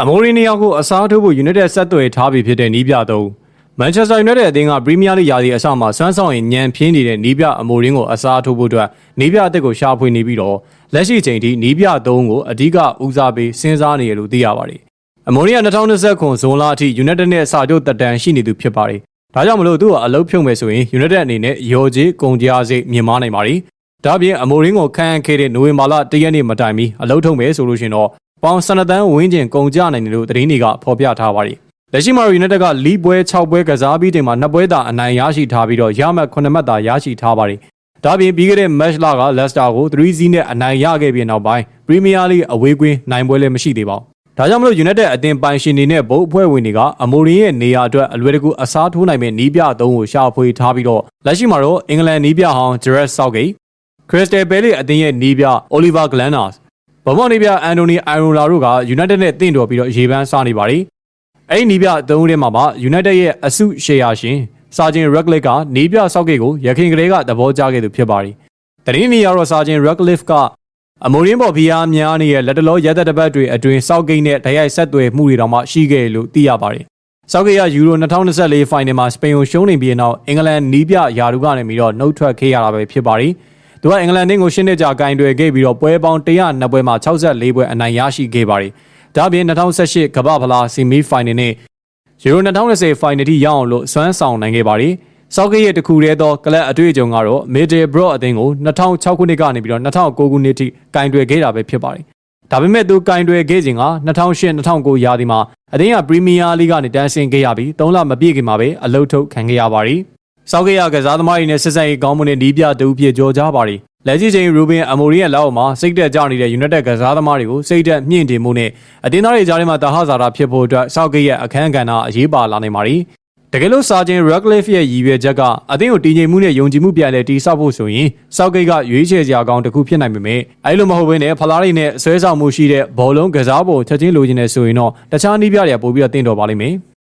အမိုရီနီယာကိုအစားထိုးဖို့ United ဆက်သွယ်ထားပြီဖြစ်တဲ့နီးပြသုံးမန်ချက်စတာယူနိုက်တက်အသင်းကပရီးမီးယားလိရာသီအစမှာစွမ်းဆောင်ရင်ညံပြင်းနေတဲ့နီးပြအမိုရင်းကိုအစားထိုးဖို့အတွက်နီးပြအသစ်ကိုရှာဖွေနေပြီးတော့လက်ရှိချိန်ထိနီးပြသုံးကိုအဓိကဦးစားပေးစဉ်းစားနေရလို့သိရပါတယ်။အမိုရီက2020ခုဇွန်လအထိ United နဲ့စာချုပ်တက်တန်ရှိနေသူဖြစ်ပါတယ်။ဒါကြောင့်မလို့သူ့ကိုအလုပ်ဖြုတ်မယ်ဆိုရင် United အနေနဲ့ရော်ကြီးကုန်ကြစိတ်မြင်မာနိုင်ပါတယ်။ဒါ့အပြင်အမိုရင်းကိုခန့်အပ်ခဲ့တဲ့နိုဝင်ဘာလ၁ရက်နေ့မတိုင်မီအလုပ်ထုတ်မယ်ဆိုလို့ရှိရင်တော့ ပေါင်စနတန်းဝင်းကျင်ကုန်ကြနိုင်တယ်လို့သတင်းတွေကဖော်ပြထားပါတယ်။လက်ရှိမှာ United ကလီပွဲ6ပွဲကစားပြီးချိန်မှာ2ပွဲသာအနိုင်ရရှိထားပြီးတော့ရမှတ်9မှတ်သာရရှိထားပါတယ်။ဒါ့အပြင်ပြီးခဲ့တဲ့ match လက Leicester ကို3-0နဲ့အနိုင်ရခဲ့ပြီးနောက်ပိုင်း Premier League အဝေးကွင်းနိုင်ပွဲလည်းမရှိသေးပါဘူး။ဒါကြောင့်မလို့ United အသင်းပိုင်ရှင်တွေနဲ့ဘုတ်အဖွဲ့ဝင်တွေကအမိုရီရဲ့နေရာအတွက်အလွယ်တကူအစားထိုးနိုင်မဲ့နီးပြအသုံးကိုရှာဖွေထားပြီးတော့လက်ရှိမှာတော့အင်္ဂလန်နီးပြဟောင်း Gareth Southgate, Crystal Palace အသင်းရဲ့နီးပြ Oliver Glenn ဘော်မော့နေပြအန်တိုနီအိုင်ရိုလာတို့က United နဲ့တင့်တော်ပြီးတော့ရေပန်းစားနေပါတယ်။အဲ့ဒီနီးပြအသုံးဦးထဲမှာမှ United ရဲ့အစုရှယ်ယာရှင်စာချင်း Radcliffe ကနီးပြဆောက်ကိတ်ကိုရခင်ကလေးကသဘောကျခဲ့သူဖြစ်ပါတယ်။တရင်းနီရတော့စာချင်း Radcliffe ကအမိုရင်းပေါ်ဖီးယားများနေတဲ့လက်တလောရသက်တပတ်တွေအတွင်းစောက်ကိတ်နဲ့တိုက်ရိုက်ဆက်သွယ်မှုတွေတောင်မှရှိခဲ့လို့သိရပါတယ်။စောက်ကိတ်ကယူရို2024ဖိုင်နယ်မှာစပိန်ကိုရှုံးနေပြီးနောက်အင်္ဂလန်နီးပြယာတို့ကနေပြီးတော့နှုတ်ထွက်ခဲ့ရတာပဲဖြစ်ပါတယ်။ သူကအင်္ဂလန်တင်းကို၈နှစ်ကြာကင်တွယ်ခဲ့ပြီးတော့ပွဲပေါင်း102ပွဲမှာ64ပွဲအနိုင်ရရှိခဲ့ပါတယ်။ဒါ့အပြင်2018ကမ္ဘာဖလားဆီမီဖိုင်နယ်နဲ့ယူရို2020ဖိုင်နယ်ထိရောက်အောင်လို့စွမ်းဆောင်နိုင်ခဲ့ပါတယ်။ဆောက်ကရဲ့တခုတည်းသောကလပ်အတွေ့အကြုံကတော့ Middlesbrough အသင်းကို2006ခုနှစ်ကနေပြီးတော့2009ခုနှစ်ထိကင်တွယ်ခဲ့တာပဲဖြစ်ပါတယ်။ဒါပေမဲ့သူကင်တွယ်ခဲ့ခြင်းက2008-2009ရာသီမှာအသင်းကပရီးမီးယားလိဂနဲ့တန်းဆင်းခဲ့ရပြီး၃လမပြည့်ခင်မှာပဲအလုတ်ထုတ်ခံခဲ့ရပါသည် စောက်ကရကစားသမားတွေနဲ့ဆက်ဆက်ရေးကောင်းမှုနဲ့နီးပြတူဖြစ်ကြောကြပါ ರಿ ။လက်ရှိချိန်ရူဘင်အမိုရီရဲ့လက်အောက်မှာစိတ်တက်ကြနေတဲ့ United ကစားသမားတွေကိုစိတ်တက်မြင့်တင်မှုနဲ့အသင်းသားတွေကြားထဲမှာတာဟဇာတာဖြစ်ဖို့အတွက်စောက်ကရဲ့အခန်းကဏ္ဍအရေးပါလာနိုင်ပါ ರಿ ။တကယ်လို့စာချင်း Radcliffe ရဲ့ရည်ရွယ်ချက်ကအသင်းကိုတည်ငြိမ်မှုနဲ့ယုံကြည်မှုပြန်လည်တည်ဆောက်ဖို့ဆိုရင်စောက်ကကရွေးချယ်စရာကောင်းတစ်ခုဖြစ်နိုင်ပေမဲ့အဲလိုမဟုတ်ဘဲနဲ့ဖလားတွေနဲ့ဆွဲဆောင်မှုရှိတဲ့ဘောလုံးကစားပုံချက်ချင်းလိုချင်နေဆိုရင်တော့တခြားနည်းပြတွေကပို့ပြီးတော့တင့်တော်ပါလိမ့်မယ်။